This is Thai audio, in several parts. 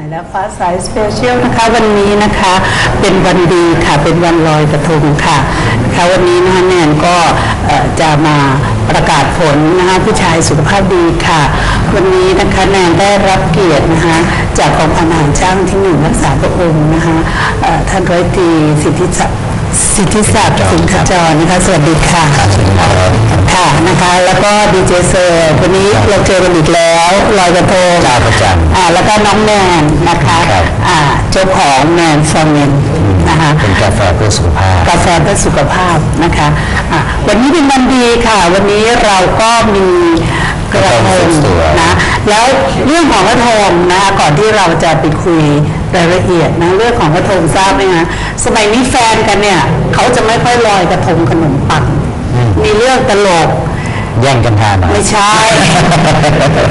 แดนซี่สุดใหม่และฟ้าสายสเปเชียลนะคะวันนี้นะคะเป็นวันดีค่ะเป็นวันลอยกระทงค่ะนะคะวันนี้นะคะแนนก็จะมาประกาศผลนะคะผู้ชายสุขภาพดีค่ะ วันนี้นะคะแนนได้รับเกียรตินะคะจากกองพันหารช่างที่หนึ่งรักษาพระองค์นะคะท่านร้อยตรีสิทธิศักดิ์ สิทธิศักดิ์สิงขจรนะคะสวัสดีค่ะค่ะนะคะ แล้วก็ดีเจเซอร์วันนี้เราเจอกันอีกแล้วลอยกระทงเจ้าประจำอ่าแล้วก็น้องแนนนะคะครับอ่าเจ้าของแนนฟอร์เมนนะคะเป็นกาแฟเพื่อสุขภาพกาแฟเพื่อสุขภาพนะคะอะวันนี้เป็นวันดีค่ะ วันนี้เราก็มีกระทงสวยๆนะแล้วเรื่องของกระทงนะคะก่อนที่เราจะไปคุยรายละเอียดนะเรื่องของกระทงทราบไหมคะสมัยนี้แฟนกันเนี่ย เขาจะไม่ค่อยลอยกระทงขนมปังมีเรื่องตลกแย่งกันทานหน่อยไม่ใช่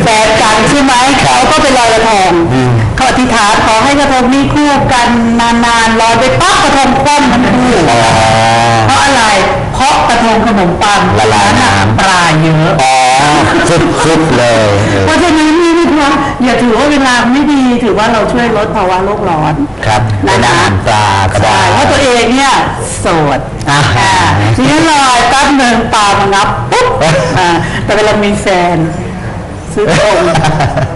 แฟนกันใช่ไหมเขาก็ไปลอยกระทงเขาอธิษฐานขอให้กระทงนี้คู่กันนานๆลอยไปปั๊บกระทงคว่ำทั้งคู่อ๋อเพราะอะไร เพราะกระทงขนมปังละลายน้ำปลาเยอะอ๋อฟึบฟึบเลยเออเพราะฉะนั้นนี่นะ คะอย่าถือว่าเวลาไม่ดีถือว่าเราช่วยลดภาวะโลกร้อนครับนะเป็นอานะหารปลาก็ได้ใช่เพราะตัวเองเนี่ยโสดอ่า อ่าทีนี้ลอยแป๊บหนึ่งปลามางับปุ๊บอ่าแต่เวลามีแฟน ซื้อตรง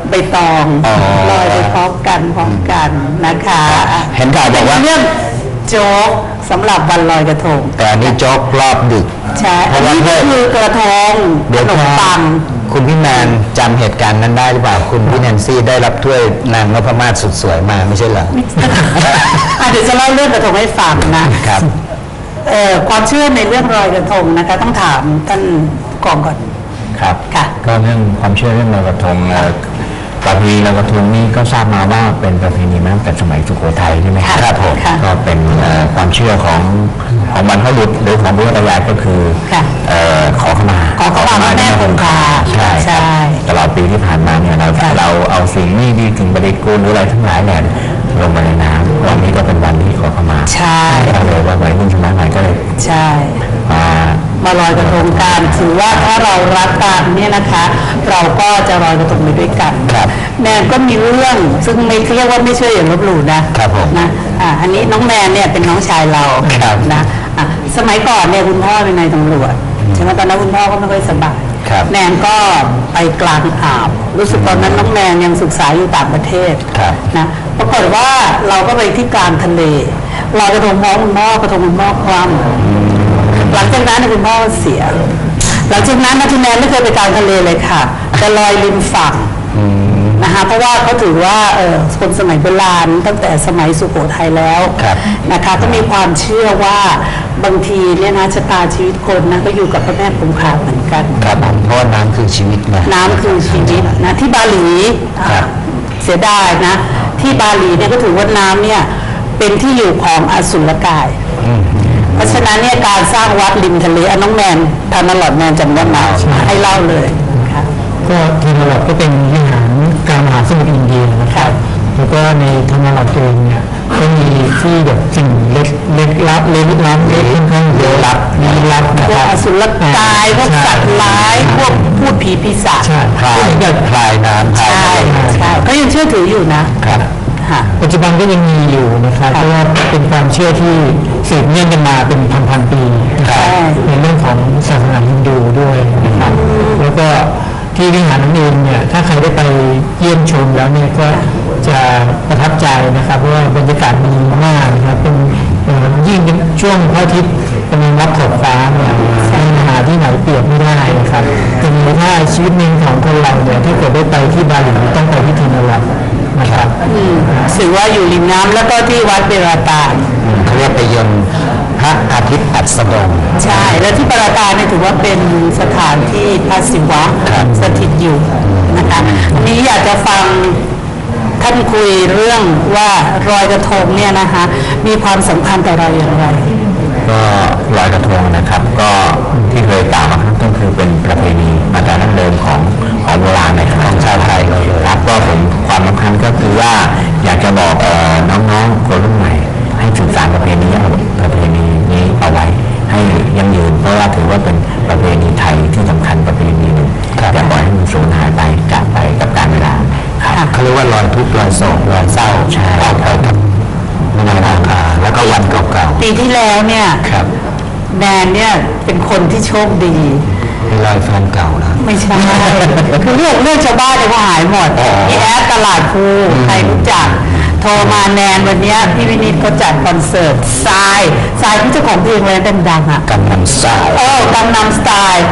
ใบตองอ๋อ ลอยไปพร้อมกันพร้อมกันนะคะอะเห็นข่าวบอกว่าเป็นเรื่องโจ๊กสำหรับวันลอยกระทง แต่อันนี้โจ๊กรอบดึก ใช่เพอันราะว่านี้เพื่ก็อนคือกระทงขเดี๋ยวนมปัง คุณพี่แมนจำเหตุการณ์นั้นได้หรือเปล่าคุณพี่แนนซี่ได้รับถ้วยนางนพมาศสุดสวยมาไม่ใช่เหรอ อะเดี๋ยวจะเล่าเรื่องกระทงให้ฟังนะครับ เอ่อความเชื่อในเรื่องลอยกระทงนะคะ ต้องถามท่านกองก่อน ครับ ค่ะ ก็เรื่องความเชื่อเรื่องลอยกระทงเอ่อ ประเพณีลอยกระทงนี่ก็ทราบมาว่าเป็นประเพณีมาตั้งแต่สมัยสุโขทัยใช่ไหมค่ะครับผมค่ะก็เป็นเอ่อความเชื่อของของบรรพบุรุษหรือของบุรุษยายก็คือค่ะเอ่อขอขมาขอขมาแม่คงคาใช่ใช่ครับตลอดปีที่ผ่านมาเนี่ยเราค่ะเราเอาสิ่งไม่ดีถึงปฏิกูลหรืออะไรทั้งหลายเนี่ยลงมาในน้ำวันนี้ก็เป็นวันที่ขอขมาใช่ก็เลยว่าวัยรุ่นสมัยใหม่ก็เลยใช่ มามาลอยกระทงกันถือว่าถ้าเรารักกันเนี่ยนะคะ เราก็จะลอยกระทงไปด้วยกันครับแนนก็มีเรื่องซึ่งไม่เรียกว่าไม่เชื่ออย่าลบหลู่นะครับผมนะอะอันนี้น้องแนนเนี่ยเป็นน้องชายเราครับนะอะสมัยก่อนเนี่ยคุณพ่อเป็นนายตำรวจใช่ไหมตอนนั้นคุณพ่อก็ไม่ค่อยสบายครับแนนก็ไปกลางอ่าวรู้สึกตอนนั้นน้องแนนยังศึกษาอยู่ต่างประเทศครับนะปรากฏว่าเราก็ไปที่กลางทะเลลอยกระทงพร้อมคุณพ่อกระทงคุณพ่อคว่ำ หลังจากนั้นเนี่ยคุณพ่อเสีย หลังจากนั้นนะคุณแนนไม่เคยไปกลางทะเลเลยค่ะจะลอยริมฝั่งนะคะเพราะว่าเขาถือว่าเออคนสมัยโบราณตั้งแต่สมัยสุโขทัยแล้วครับนะคะก็มีความเชื่อว่าบางทีเนี่ยนะชะตาชีวิตคนนะก็อยู่กับพระแม่คงคาเหมือนกันครับผมเพราะว่าน้ำคือชีวิตนะน้ำคือชีวิตนะที่บาหลีครับเสียดายนะ ที่บาหลีเนี่ยก็ถือว่าน้ำเนี่ยเป็นที่อยู่ของอสุรกาย เพราะฉะนั้นเนี่ยการสร้างวัดริมทะเลอะน้องแมนทานอลอดแมนจำได้ไหมให้เล่าเลยค่ะก็เทมลอดก็เป็นวิหารกลางมหาสมุทรอินเดียนะครับแล้วก็ในเทมลอดเองเนี่ยก็มีที่แบบสิ่งเล็กเล็กลับเล็กลับเล็กค่อนข้างเยอะลับมีลับนะพวคกรับอสุรกายพวกสัตว์ร้ายพวกพูดผีปีศาจใช่คลายก็เหมือนกับคลายน้ำคลายใช่ใช่ก็ยังเชื่อถืออยู่นะครับค่ะ ปัจจุบันก็ยังมีอยู่นะครับเพราะว่าเป็นความเชื่อที่สืบเนื่องกันมาเป็นพันๆปีนะครับใช่ในเรื่องของศาสนาฮินดูด้วยนะครับแล้วก็ที่วิหารนั้นเองเนี่ยถ้าใครได้ไปเยี่ยมชมแล้วเนี่ยก็จะประทับใจนะครับเพราะว่าบรรยากาศดีมากนะครับเป็นเอ่อยิ่งเป็นช่วงพระอาทิตย์กำลังรับขอบฟ้าเนี่ยไม่หาที่ไหนเปรียบไม่ได้นะครับเป็นถ้าชีวิตหนึ่งของคนเราเนี่ยถ้าเกิดได้ไปที่บาหลีต้องไปที่เทนวัด นะครับถือว่าอยู่ริมน้ำแล้วก็ที่วัดเบราตานเขาเรียกไปยนต์พระอาทิตย์อัสดงใช่ แล้วที่ปราการเนี่ยถือว่าเป็นสถานที่พระศิวะครับสถิตอยู่นะคะอันนี้อยากจะฟังท่านคุยเรื่องว่ารอยกระทงเนี่ยนะคะมีความสำคัญต่อเราอย่างไร ก็ลอยกระทงนะครับ ก็ที่เคยกล่าวมาข้างต้นคือเป็นประเพณีมาแต่ดั้งเดิมของของโบราณในของชาวไทยเราเลยครับก็ผมความสำคัญก็คือว่าอยากจะบอกเอ่อน้องๆคนรุ่นใหม่ ให้สืบสานประเพณีเอาประเพณีนี้เอาไว้ ให้ยั่งยืนเพราะว่าถือว่าเป็นประเพณีไทยที่สำคัญประเพณีหนึ่งอย่าปล่อยให้มันสูญหายไปจากไปกับการเวลาครับค่ะเขาเรียกว่ารอยทุกข์รอยโศกรอยเศร้าออกไปกับวันอาคาร แล้วก็วันเก่าปีที่แล้วเนี่ยๆครับแนนเนี่ยเป็นคนที่โชคดีมีรอยแฟนเก่านะ ไม่ใช่ คือเรื่องเรื่องชาวบ้านเนี่ยก็หายหมดอ๋อพี่แอดตลาดภูใครรู้จัก โทรมาแนนวันเนี้ยพี่วินิตก็จัดคอนเสิร์ตทรายทรายที่เจ้าของเพลงอะไรดังๆอะ กำลังสายโอ้กำนำสไตล์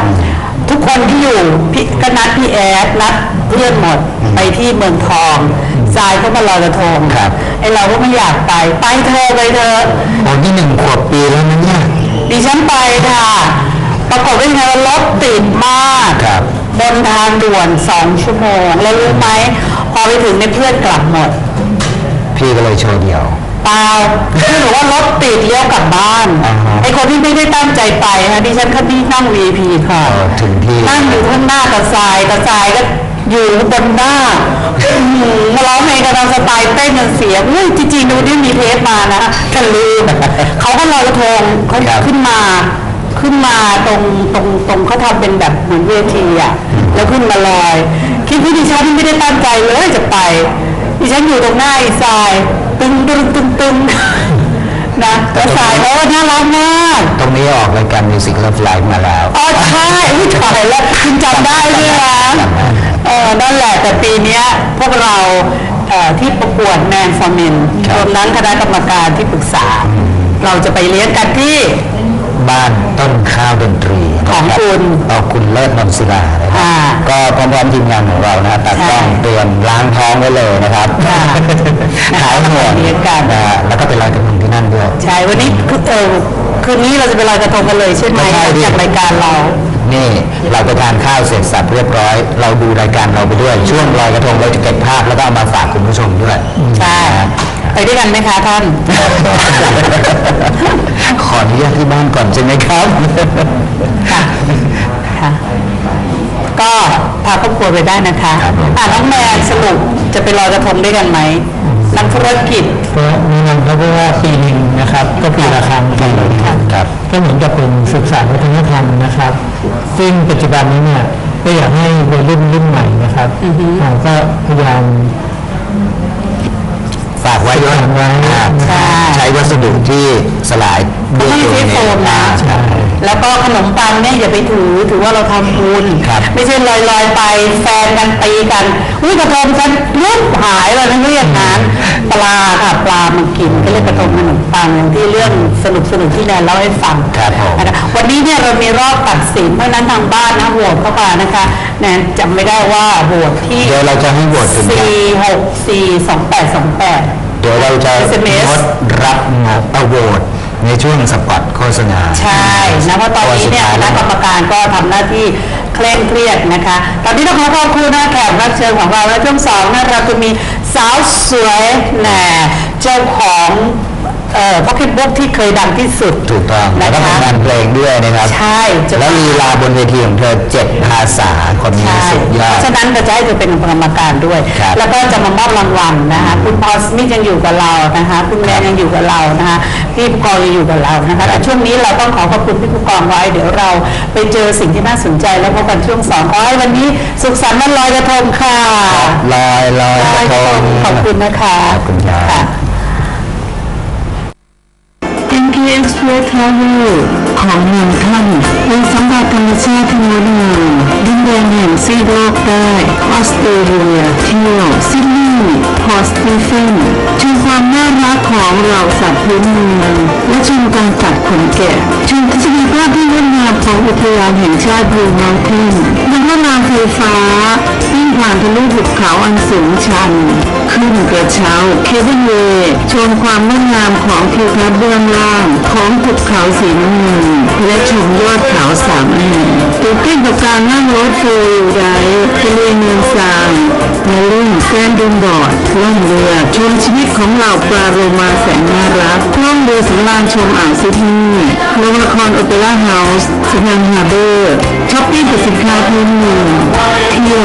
ทุกคนที่อยู่พี่ก็นัดพี่แอดนัดเพื่อนหมดไปที่เมืองทอง ทรายก็มาลอยกระทงครับ ไอเราก็ไม่อยากไปไปเธอะไปเธอะโอ้นี่หนึ่งขวบปีแล้วนะเนี่ยดิฉันไปค่ะปรากฏว่ายังไงว่ารถติดมากครับบนทางด่วนสองชั่วโมง แล้วรู้ไหมพอไปถึงในยเพื่อนกลับหมด พี่ก็เลยโชว์เดียวเปล่าคือหนูว่ารถติดเลี้ยวกลับบ้านอ่าฮะไอคนที่ไม่ได้ตั้งใจไปนะดิฉันคันที่นั่ง VIP ค่ะเออถึงที่นั่งอยู่ข้างหน้ากระทรายกระทรายก็ อยู่บนหน้าอื้อหือมาร้องเพลงกันตามสไตล์เต้นกันเสียงเฮ้ยจริงๆดูนี่มีเทปมานะกันลืมเขาก็ลอยกระทงเขาครับขึ้นมา ขึ้นมาตรงตรงตรงเขาทำเป็นแบบเหมือนเวทีอะแล้วขึ้นมาลอยคิดว่าดิฉันไม่ได้ตั้งใจเลยจะไปดิฉันอยู่ตรงหน้าไอ้ทราย ตึงตึงตึงตึงนะแล้วสายเขาก็น่ารักมากตรงนี้ออกรายการมิวสิกเลิฟไลฟ์มาแล้วอ๋อใช่อุ้ยถ่ายแล้วคุณจำได้ ปีเนี้ยพวกเราเอ่อที่ประกวดแมนฟอร์มินครับรวมนั้นคณะกรรมการที่ปรึกษา เราจะไปเลี้ยงกันที่บ้านต้นข้าวดนตรีของนะรับคุณเอาคุณเลิศนนศิลานะครัอ่าบก็พร้อมๆทีมงานของเรานะฮะตัดกล้องใช่เตรียมล้างท้องไว้เลยนะครับค่ะหายห่วงเลี้ยงกันนะฮะแล้วก็ไปลอยกระทงที่นั่นด้วย ใช่ วันนี้คือเออคืนนี้เราจะไปลอยกระทงกันเลยใช่ไหมใช่ดิจากรายการเรา นี่เราไปทานข้าวเสร็จสับเรียบร้อย เราดูรายการเราไปด้วย ช่วงลอยกระทงเราจะเก็บภาพแล้วก็เอามาฝากคุณผู้ชมด้วยใช่ไปด้วยกันไหมคะท่าน ขออนุญาตที่บ้านก่อนใช่ไหมครับค่ะค่ะก็พาครอบครัวไปได้นะคะครับผมอ่าน้องแมนสรุปจะไปลอยกระทงด้วยกันไหม นักธุรกิจก็แนะนำครับเพราะว่าปีหนึ่งนะครับ ก็ปีละครั้งครับครับก็เหมือนกับเป็นศึกษาวัฒนธรรมนะครับ ซึ่งปัจจุบันนี้เนี่ยก็อยากให้วัยรุ่นรุ่นใหม่นะครับอ่าก็พยายามฝากไว้ด้วยฝากไว้อ่าใช่ใช้วัสดุที่สลายด้วยไม่ตัวใช่เอโฟงมนะ ใช่ แล้วก็ขนมปังเนี่ยอย่าไปถือถือว่าเราทำบุญครับ ไม่ใช่ลอยลอยๆไปแฟนกันตีกันอุ้ยกระทงฉันยุบหายเลยไม่เรียกนั้นปลาค่ะปลามันกินก็เรียกกระทงขนมปังอย่างที่เรื่องสนุกสนุกๆที่แนนเล่าให้ฟังครับผม นะคะวันนี้เนี่ยเรามีรอบตัดสินเพราะฉะนั้นทางบ้านนะโหวตเข้ามานะคะแนนจำไม่ได้ว่าโหวตที่ เดี๋ยวเราจะให้โหวตถึง สี่หกสี่สองแปดสองแปด เดี๋ยวเราจะ SMS งดรับงบอโวตในช่วงสปอตโฆษณา ใช่นะเพราะตอนนี้เนี่ยคณะกรรมการก็ทำหน้าที่เคร่งเครียดนะคะ ตอนนี้ต้องขอขอบคุณนะแขกรับเชิญของเราและช่วงสองนะเราจะมีสาวสวยแหน่เจ้าของเอ่อพ็อกเก็ตบุ๊กที่เคยดังที่สุด ถูกต้องแล้วนะก็คะทำงานเพลงด้วยนะครับ ใช่จะแล้วลีลาบนเวทีของเธอเจ็ดภาษาคนนี้ใช่สุดยอเพดราะฉะนั้นเราจะให้เธอเป็นกรรมการด้วยครับแล้วก็จะมามอบรางวัลนะคะคุณพอลสมิธยังอยู่กับเรานะคะคุณแมนยังอยู่กับเรานะคะพี่ผู้กองยังอยู่กับเรานะคะแต่ช่วงนี้เราต้องขอขอบคุณพี่ผู้กองไว้ เดี๋ยวเราไปเจอสิ่งที่น่าสนใจแล้วพบกันช่วงสองขอให้วันนี้สุขสันต์วันลอยกระทงค่ะลอยลอยกระทงขอบคุณนะคะขอบคุณครับค่ะ NK Express Travel ของเมืองท่านเป็นสัมผัสธรรมชาติที่งดงามดินแดนแห่งซีโลกใต้ออสเตรเลียเที่ยวซิดนีย์พอร์ตสตีเฟนชมความน่ารักของเราสัตว์พื้นเมืองและชมการตัดขนแกะชมทัศนียภาพที่งดงามของอุทยานแห่งชาติบลูเมลทินบน ไฟฟ้าวิ่งผ่านทะลุหุบเขาอันสูงชัน ขึ้นกระเช้าเคเบิลเวย์ชมความงดงามของทิวทัศน์เบื้องล่างของภูเขาสีน้ำเงินและชมยอดเขาสามแห่งตื่นเต้นกับการนั่งรถโฟล์ไรด์ทะเลเมืองซางมาเล่นแกนดุนบอร์ดล่องเรือชมชีวิตของเหล่าปลาโรมาแสนน่ารักล่องเรือสำราญชมอ่าวซิดนีย์โรงละครโอเปร่าเฮาส์สะพานฮาร์เบอร์ช้อปปิ้งกับสินค้าพื้นเมืองเที่ยว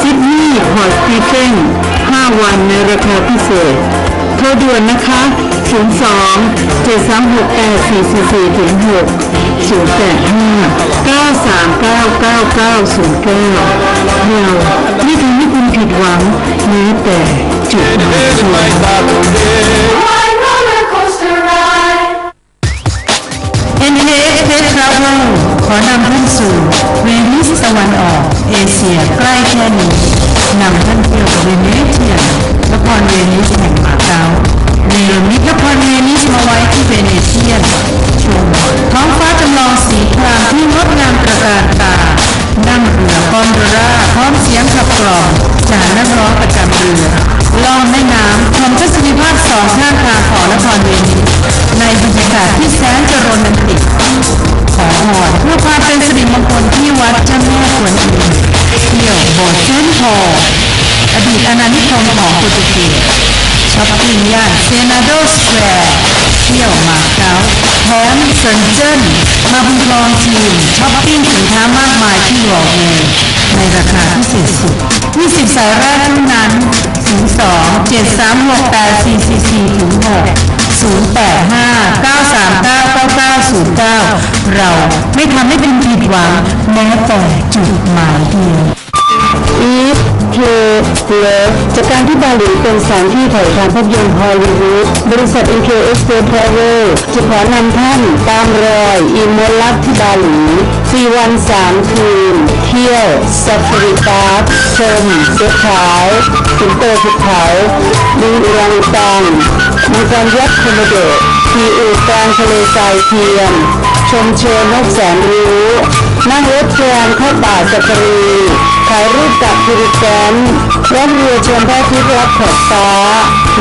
ซิดนีย์พอร์ตสตีเฟน5 วันในราคาพิเศษ โทรด่วนนะคะ 02 736 8444ถึง6 085 939 9909เราไม่ทำให้คุณผิดหวังแม้แต่จุดหมาย ขอนำท่านสู่เวนิสตะวันออก เอเชียใกล้แค่นี้นำท่านเที่ยวเวเนเทียนนครเวนิสแห่งมาเก๊าเนรมิตนครเวนิสมาไว้ที่เวเนเทียนชมท้องฟ้าจำลองสีครามที่งดงามประการตา นั่งเรือกอนดราพร้อมเสียงขับกล่อมจากนักร้องประจำเรือล่องแม่น้ำชมทัศนีภาพสองข้างทางของนครเวนิสในบรรยากาศที่แสนจะโรแมนติกขอพรเพื่อความเป็นสิริมงคลที่วัดเจ้าแม่กวนอิมเที่ยวโบสถ์เซนต์พอลอดีตอาณานิคมของโปรตุเกสช้อปปิ้งย่านเซนาโดสแควร์เที่ยวมาเก๊าแถมเซนเจิ้น มาบุญครองจีนช้อปปิ้งสินค้ามากมายที่วอลเวย์ในราคาพิเศษสุด 20 สายแรกเท่านั้น 02 736 8444ถึง6 0859399909 เราไม่ทำให้เป็นผิดหวังแม้แต่จุดหมายเดียว Eat Play Love จากการที่บาหลีเป็นสถานที่ถ่ายทำภาพยนตร์ฮอลลีวูดบริษัท MK Express Travel จะขอนำท่านตามรอยอีมลลักที่บาหลี4วัน 3 คืน เที่ยวซัฟฟารีพาร์คชมเสือขาวสิงโตภูเขาดูอุรังอุตังมังกรยักษ์คอมโดทีอูกลางทะเลทรายเทียม ชมเชยนกแสนรู้ นั่งรถแทรมเข้าป่าจักรี ถ่ายรูปกับพิริแกนล่องเรือชมพระอาทิตย์รับขอบฟ้า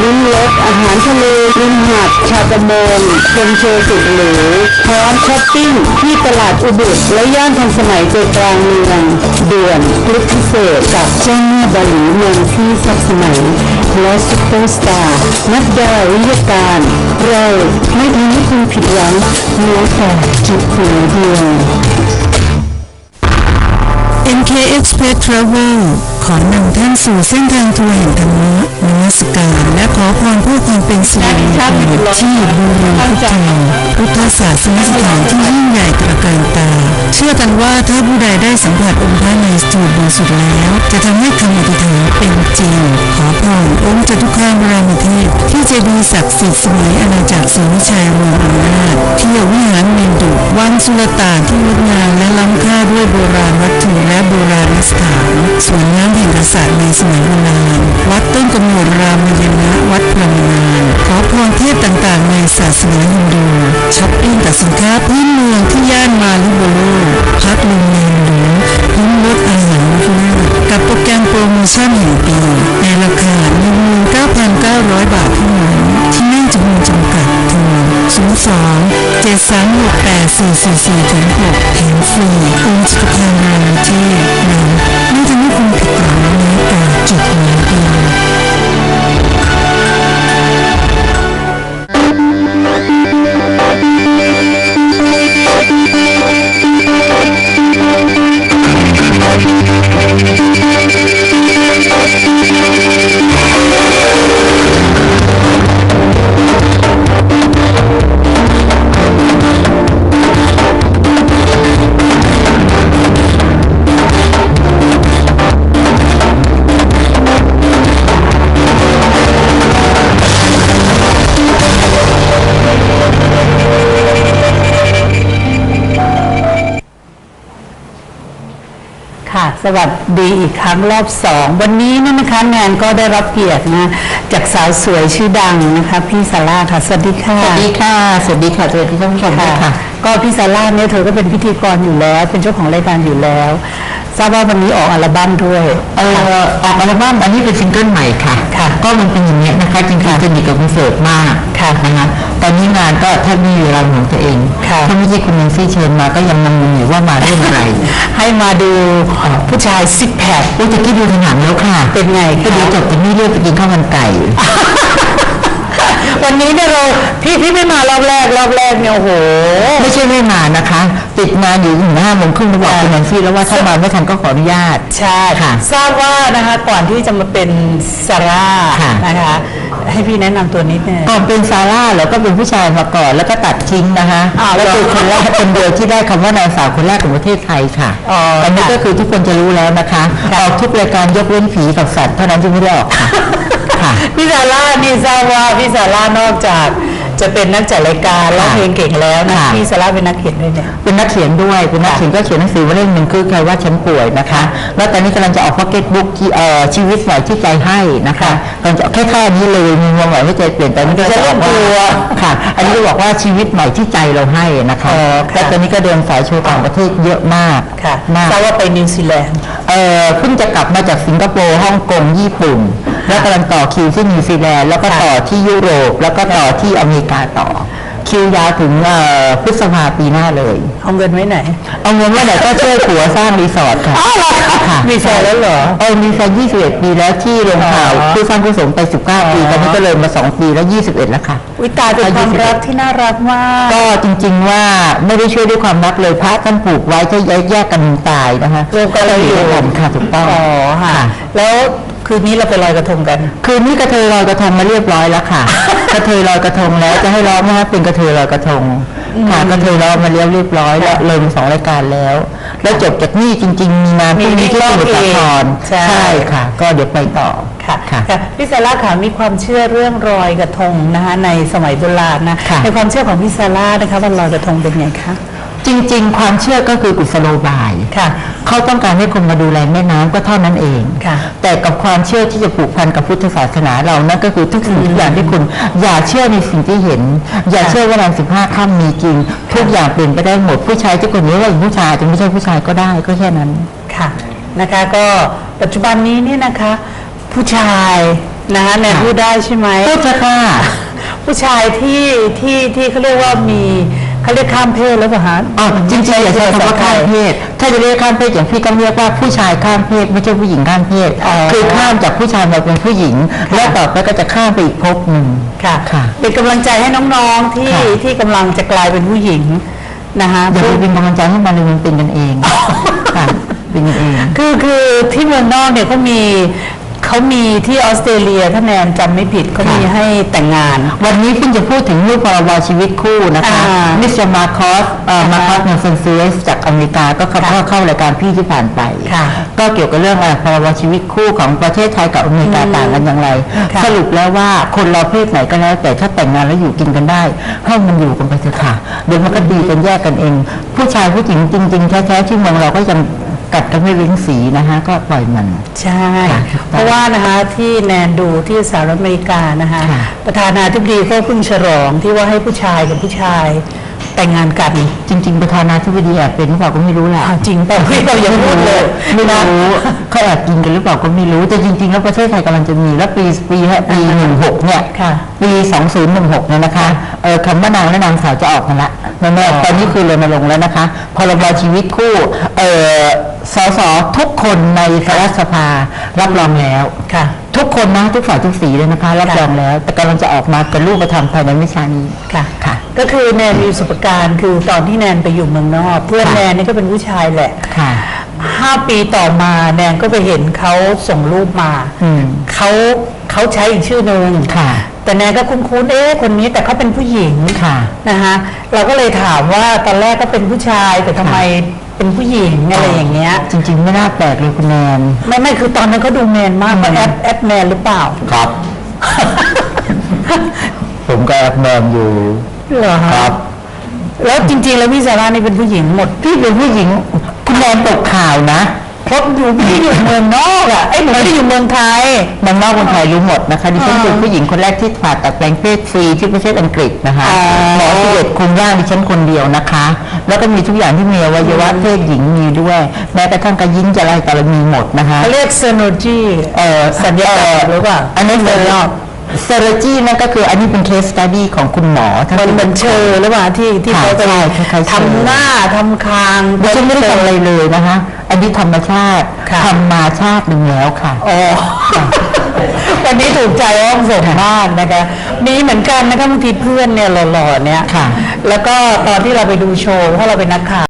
ลิ้มรสอาหารทะเลริมหาดชาตะมนชมโชว์สุดหรูพร้อมช้อปปิ้งที่ตลาดอุบุตและย่านทันสมัยใจกลางเมืองเด่วนคลิปพิเศษกับเจ้าแม่บาหลีเมืองที่ทับสมัยและซุปเปอร์สตาร์นัดดาวิยการเราไม่ทำให้คุณผิดหวังแม้แต่จุดหมายเดียว MK Express Travel ขอนำท่านสู่เส้นทางทัวร์แห่งธรรมะนมัสการและขอพรเพื่อความเป็นสิริมงคลที่บูรณพุทธาพุทธศาสนสถานที่ยิ่งใหญ่ตระการตา เชื่อกันว่าถ้าผู้ใดได้สัมผัสองค์พระในสถูปบริสุทธิ์แล้ว จะทำให้คำอธิษฐานเป็นจริง ขอพรองค์จตุคามรามเทพที่เจดีย์ศักดิ์สิทธิ์สมัยอาณาจักรศรีวิชัยรวมอำนาจเที่ยววิหารเมนดุวังสุลต่านที่งดงามและล้ำค่าด้วยโบราณวัตถุและโบราณสถานสวนน้ำแห่งกษัตริย์ในสมัยโบราณวัดต้นกำเนิดรามยนะวัดพรหมนานขอพรเทพต่างๆ ในศาสนาฮินดูช้อปปิ้งกับสินค้าพื้นเมืองที่ย่านมาลิโบโลพักโรงแรมหรูลิ้มรสอาหารพื้นกับโปรแกรมโปรโมชั่นแห่งปี ในราคา19,900 บาทเท่านั้นที่นั่งจำนวนจำกัดโทร02 736 8444 6แถมฟรีองค์จักรพรรดิราเทพ วัสดีอีกครั้งรอบสองวันนี้เนยนะคะแนนก็ได้รับเกียรตินะจากสาวสวยชื่อดังนะคะพี่ซาร่าค่ะสวัสดีค่ะสวัสดีค่ะสวัสดีค่ะสวัสดีท่านผู้ชมด้วยค่ะ ก็พี่ซาร่าเนี่ยเธอก็เป็นพิธีกรอยู่แล้ว เป็นเจ้าของรายการอยู่แล้ว ทราบว่าวันนี้ออกอัลบั้มด้วยเอ่อออกอัลบั้มอันนี้เป็นซิงเกิลใหม่ค่ะค่ะก็มันเป็นอย่างนี้ยนะคะจริงๆจะมีกับคอนเสิร์ตมากค่ะนะคะตอนนี้งานก็แทบไม่มีเวลาของตัวเองค่ะถ้าไม่ใช่คุณแนนซี่เชิญมาก็ยังงงๆอยู่ว่ามาเรื่องอะไร ให้มาดูผู้ชายซิกแพคโอ้ตะกี้ดูถนัดแล้วค่ะ เป็นไงก็คะเดี๋ยวจบจากนี่เรียกไปกินข้าวมันไก่ วันนี้เนี่ยเราพี่พี่ไม่มารอบแรกรอบแรกเนี่ยโอ้โห ไม่ใช่ไม่มานะคะ ติดงานอยู่ถึงห้าโมงครึ่งระบอกคุณแนนซี่แล้วว่าถ้ามาไม่ทันก็ขออนุญาตใช่ค่ะ ทราบว่านะคะก่อนที่จะมาเป็นซาร่าค่ะนะคะให้พี่แนะนำตัวนิดนึงก่อนเป็นซาร่าแล้วก็เป็นผู้ชายมาก่อนแล้วก็ตัดทิ้งนะคะอ้าวแล้วคือคนแรกคนเดียวที่ได้คำว่านางสาวคนแรกของประเทศไทยค่ะอ๋อตอนนี้ค่ะก็คือทุกคนจะรู้แล้วนะคะค่ะออกทุกรายการยกเว้นผีกับสัตว์เท่านั้นที่ไม่ได้ออกค่ะ ค่ะ พี่ซาร่านี่ทราบว่าพี่ซาร่านอกจากจะเป็นนักจัดรายการร้องเพลงเก่งแล้วนะค่ะ พี่ซาร่าเป็นนักเขียนด้วยเนี่ยเป็นนักเขียนด้วยเป็นนักเขียนก็เขียนหนังสือมาเล่มหนึ่งคือใครว่าฉันป่วยนะคะ แล้วตอนนี้กำลังจะออกพ็อกเก็ตบุ๊กเอ่อชีวิตใหม่ที่ใจให้นะคะกำลังจะแค่แค่นี้เลยมีความหวังว่าใจเปลี่ยนแต่นี่ก็จะบอกว่าค่ะ อันนี้ก็บอกว่าชีวิตใหม่ที่ใจเราให้นะคะอ๋อค่ะแล้วตอนนี้ก็เดินสายโชว์ต่างประเทศเยอะมากค่ะมากทราบว่าไปนิวซีแลนด์เอ่อเพิ่งจะกลับมาจากสิงคโปร์ฮ่องกงญี่ปุ่น แล้วกำลังต่อคิวที่นิวซีแลนด์แล้วก็ค่ะต่อที่ยุโรป แล้วก็ต่อที่อเมริกาต่อ คิวยาวถึงเอ่อพฤษภาปีหน้าเลยเอาเงินไว้ไหน เอาเงินว่าไหนก็ช่วยผัวสร้างรีสอร์ทค่ะอ้าวเหรอคะค่ะมีแฟนแล้วเหรอเออมีแฟน21 ปีแล้วที่โรงข่าวอ๋อผู้สร้างผู้สมไป 19 ปีอ๋อตอนนี้ก็เลยมา 2 ปีแล้ว 21 แล้วค่ะวิตายเป็นความรักที่น่ารักมาก ก็จริง ๆว่าไม่ได้ช่วยด้วยความรักเลยพระท่านผูกไว้จะแยกกันตายนะคะรวมกันเลยอยู่ด้วยกันค่ะถูกต้องอ๋อค่ะ แล้ว คืนนี้เราไปลอยกระทงกัน คืนนี้กระเทยลอยกระทงมาเรียบร้อยแล้วค่ะ กระเทยลอยกระทงแล้วจะให้ร้องไหมคะเป็นกระเทยลอยกระทงค่ะกระเทยลอยมาเรียบเรียบร้อยแล้วเลยมาสองรายการแล้ว แล้วจบจากนี่จริง ๆ มีงานพรุ่งนี้ที่สมุทรสาครใช่ค่ะ ก็เดี๋ยวไปต่อค่ะค่ะค่ะพี่ซาร่าค่ะมีความเชื่อเรื่องรอยกระทงนะคะในสมัยโบราณนะค่ะในความเชื่อของพี่ซาร่านะคะวันลอยกระทงเป็นไงคะ จริง ๆ ความเชื่อก็คือกุศโลบายค่ะเขาต้องการให้คนมาดูแลแม่น้ำก็เท่านั้นเองค่ะแต่กับความเชื่อที่จะผูกพันกับพุทธศาสนาเรานั่นก็คือทุกสิ่งทุกอย่างที่คุณ อย่าเชื่อในสิ่งที่เห็น อย่าเชื่อว่านางสิบห้าค่ำมีจริง ทุกอย่างเป็นไปได้หมดผู้ชายที่คนนี้ว่าเป็นผู้ชายจะไม่ใช่ผู้ชายก็ได้ก็แค่นั้นค่ะนะคะก็ปัจจุบันนี้เนี่ยนะคะ ผู้ชายนะคะแนนค่ะพูดได้ใช่ไหมพูดเถอะค่ะผู้ชายที่ที่ที่เขาเรียกว่ามี เขาเรียกข้ามเพศแล้วป่ะฮะอ๋อจริงๆอย่าใช้คำว่าข้ามเพศ ถ้าจะเรียกข้ามเพศอย่างพี่ก็เรียกว่าผู้ชายข้ามเพศไม่ใช่ผู้หญิงข้ามเพศอ๋อคือข้ามจากผู้ชายมาเป็นผู้หญิง แล้วต่อไปก็จะข้ามไปอีกภพหนึ่งค่ะค่ะเป็นกำลังใจให้น้องๆที่ค่ะที่กำลังจะกลายเป็นผู้หญิงนะคะอย่าไปเป็นกำลังใจให้มันเลยมันเป็นกันเองค่ะเป็นกันเองคือคือที่เมืองนอกเนี่ยเขามี เขามีที่ออสเตรเลียถ้าแนนจำไม่ผิดเขามีให้แต่งงาน วันนี้เพิ่งจะพูดถึงเรื่องพรบชีวิตคู่นะคะอ่ามิสเตอร์มาคอสเอ่อมาคอสเนลสันซูเอสจากอเมริกาก็เข้าค่ะเข้ารายการพี่ที่ผ่านไปค่ะก็เกี่ยวกับเรื่องอะไรพรบชีวิตคู่ของประเทศไทยกับอเมริกาต่างกันอย่างไรค่ะสรุปแล้วว่าคนเราเพศไหนก็แล้ว แต่ถ้าแต่งงานแล้วอยู่กินกันได้ให้มันอยู่กันไปเถอะค่ะเดี๋ยวมันก็ดีกันแยกกันเอง ผู้ชายผู้หญิงจริง ๆแท้ๆที่เมืองเราก็ยัง กัดกันไม่เว้นสีนะคะก็ปล่อยมัน ใช่ค่ะเพราะว่านะคะที่แนนดูที่สหรัฐอเมริกานะคะค่ะ ประธานาธิบดีก็เพิ่งฉลองที่ว่าให้ผู้ชายกับผู้ชายแต่งงานกันจริง ๆ ประธานาธิบดีแอบเป็นหรือเปล่าก็ไม่รู้แหละอ้าวจริงเปล่าพี่เราอย่าพูดเลยไม่นะ รู้เขาแอบกินกันหรือเปล่าก็ไม่รู้ แต่จริง ๆ แล้วประเทศไทยกำลังจะมีแล้วปีปีปีหนึ่งหกเนี่ย ค่ะ ปีสองศูนย์หนึ่งหกเนี่ยนะคะเออคำว่านางและนางสาวจะออกมาละแน่ๆตอนนี้คือเลยมาลงค์แล้วนะคะพรบชีวิตคู่เออ สสทุกคนในรัฐสภารับรองแล้วค่ะ ทุกคนนะทุกฝ่ายทุกสีเลยนะคะรับรองแล้ว แต่กำลังจะออกมาเป็นรูปธรรมภายในไม่ช้านี้ค่ะค่ะ ก็คือแนนมีประสบการณ์คือตอนที่แนนไปอยู่เมืองนอก เพื่อนค่ะแนนนี่ก็เป็นผู้ชายแหละค่ะห้าปีต่อมาแนนก็ไปเห็นเขาส่งรูปมาอืมเขาเขาใช้อีกชื่อหนึ่งค่ะแต่แนนก็คุ้นๆเอ๊ะคนนี้แต่เขาเป็นผู้หญิงค่ะนะคะเราก็เลยถามว่าตอนแรกก็เป็นผู้ชายแต่ทำไม เป็นผู้หญิงอะไรอย่างเงี้ย จริง ๆ ไม่น่าแปลกเลยคุณแนนไม่ไม่คือตอนนั้นเขาดูแมนมากว่าแอดแอดแมนหรือเปล่า ครับ ผมก็แอบมองอยู่เหรอคฮะรับ แล้วจริง ๆ แล้วพี่ซาร่านี่เป็นผู้หญิงหมด พี่เป็นผู้หญิง คุณแนนตกข่าวนะ เพราะอยู่พี่อยู่เมืองนอกอะไอ้ยหนูไม่ได้อยู่เมืองไทยเมืองนอกคนไทยรู้หมดนะคะดิฉันอ่าเป็นผู้หญิงคนแรกที่ผ่าตัดแปลงเพศฟรีที่ประเทศอังกฤษนะคะอ๋อหมอสิเดชคุมร่างดิฉันคนเดียวนะคะ แล้วก็มีทุกอย่างที่มีอวัยวะเพศหญิงมีด้วยแม้กระทั่งกระยิ้งจะอะไรแต่ละมีหมดนะคะเขาเรียกเซโนจีเออสัญญาหรือเปล่าอันนั้นเซอร์ เซอร์จีนั่นก็คืออันนี้เป็นเคสตัดดี้ของคุณหมอทั้งมันเหมือนเชอหรือเปล่าที่ที่ค่ะเขาไปใช่คล้ายๆเชอทำหน้าทำคางดิฉันไม่ได้ทำอะไรเลยนะคะ อันนี้ธรรมชาติค่ะทำมาชาติหนึ่งแล้วค่ะอ๋อวันนี้ถูกใจอ้อมส่งมากนะคะมีเหมือนกันนะคะบางทีเพื่อนเนี่ยหล่อๆเนี่ยค่ะแล้วก็ตอนที่เราไปดูโชว์เพราะเราเป็นนักข่าว